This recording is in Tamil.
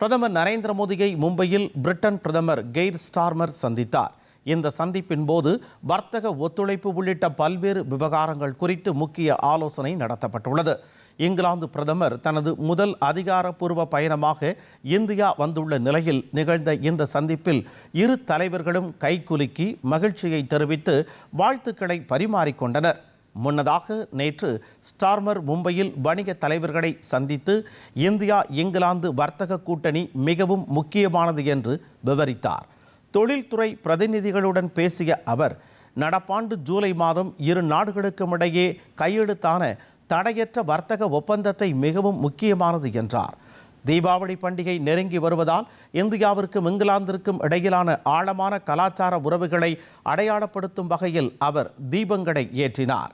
பிரதமர் நரேந்திர மோடியை மும்பையில் பிரிட்டன் பிரதமர் கெய்ர் ஸ்டார்மர் சந்தித்தார். இந்த சந்திப்பின் போது வர்த்தக ஒத்துழைப்பு உள்ளிட்ட பல்வேறு விவகாரங்கள் குறித்து முக்கிய ஆலோசனை நடத்தப்பட்டுள்ளது. இங்கிலாந்து பிரதமர் தனது முதல் அதிகாரப்பூர்வ பயணமாக இந்தியா வந்துள்ள நிலையில் நிகழ்ந்த இந்த சந்திப்பில் இரு தலைவர்களும் கைகுலுக்கி மகிழ்ச்சியை தெரிவித்து வாழ்த்துக்களை பரிமாறிக்கொண்டனர். முன்னதாக நேற்று ஸ்டார்மர் மும்பையில் வணிக தலைவர்களை சந்தித்து இந்தியா இங்கிலாந்து வர்த்தக கூட்டணி மிகவும் முக்கியமானது என்று விவரித்தார். தொழில்துறை பிரதிநிதிகளுடன் பேசிய அவர் நடப்பாண்டு ஜூலை மாதம் இரு நாடுகளுக்கும் இடையே கையெழுத்தான தடையற்ற வர்த்தக ஒப்பந்தத்தை மிகவும் முக்கியமானது என்றார். தீபாவளி பண்டிகை நெருங்கி வருவதால் இந்தியாவிற்கும் இங்கிலாந்திற்கும் இடையிலான ஆழமான கலாச்சார உறவுகளை அடையாளப்படுத்தும் வகையில் அவர் தீபங்களை ஏற்றினார்.